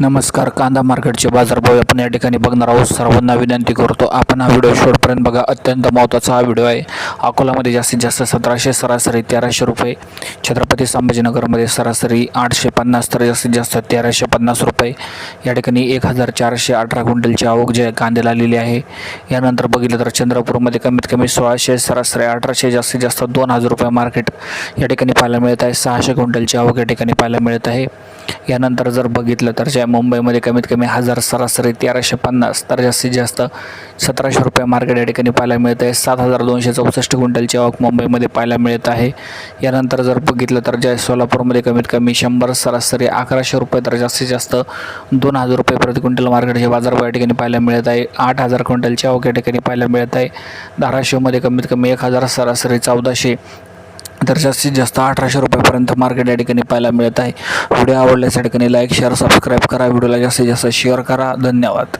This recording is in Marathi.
नमस्कार कांदा मार्केटचे बाजारभाव आपण या ठिकाणी बघणार आहोत. सर्वांना विनंती करतो आपण हा व्हिडिओ शेवटपर्यंत बघा. अत्यंत महत्त्वाचा हा व्हिडिओ आहे. अकोलामध्ये जास्तीत जास्त सतराशे सरासरी तेराशे रुपये छत्रपती संभाजीनगरमध्ये सरासरी आठशे पन्नास तर जास्तीत जास्त तेराशे पन्नास रुपये. या ठिकाणी एक हजार चारशे अठरा क्विंटलची आवक जे कांद्याला आलेली आहे. यानंतर बघितलं तर चंद्रपूरमध्ये कमीत कमी सोळाशे सरासरी अठराशे जास्तीत जास्त दोन हजार रुपये मार्केट या ठिकाणी पाहायला मिळत आहे. सहाशे क्विंटलची आवक या ठिकाणी पाहायला मिळत आहे. यानंतर जर बघितलं तर ज्या मुंबईमध्ये कमीत कमी हजार सरासरी तेराशे पन्नास तर जास्तीत जास्त सतराशे रुपये मार्केट या ठिकाणी पाहायला मिळत आहे. सात हजार दोनशे चौसष्ट क्विंटलची आवक मुंबईमध्ये पाहायला मिळत आहे. यानंतर जर बघितलं तर ज्या सोलापूरमध्ये कमीत कमी शंभर सरासरी अकराशे रुपये तर जास्तीत जास्त दोन हजार रुपये प्रति क्विंटल मार्केटचे बाजारभाव या ठिकाणी पाहायला मिळत आहे. आठ हजार क्विंटलची आवक या ठिकाणी पाहायला मिळत आहे. धाराशिवमध्ये कमीत कमी एक हजार सरासरी चौदाशे तर जास्तीत जास्त अठराशे रुपयापर्यंत मार्केट या ठिकाणी पाहायला मिळत आहे. व्हिडिओ आवडल्यास या ठिकाणी लाईक शेअर सबस्क्राईब करा. व्हिडिओला जास्तीत जास्त शेअर करा. धन्यवाद.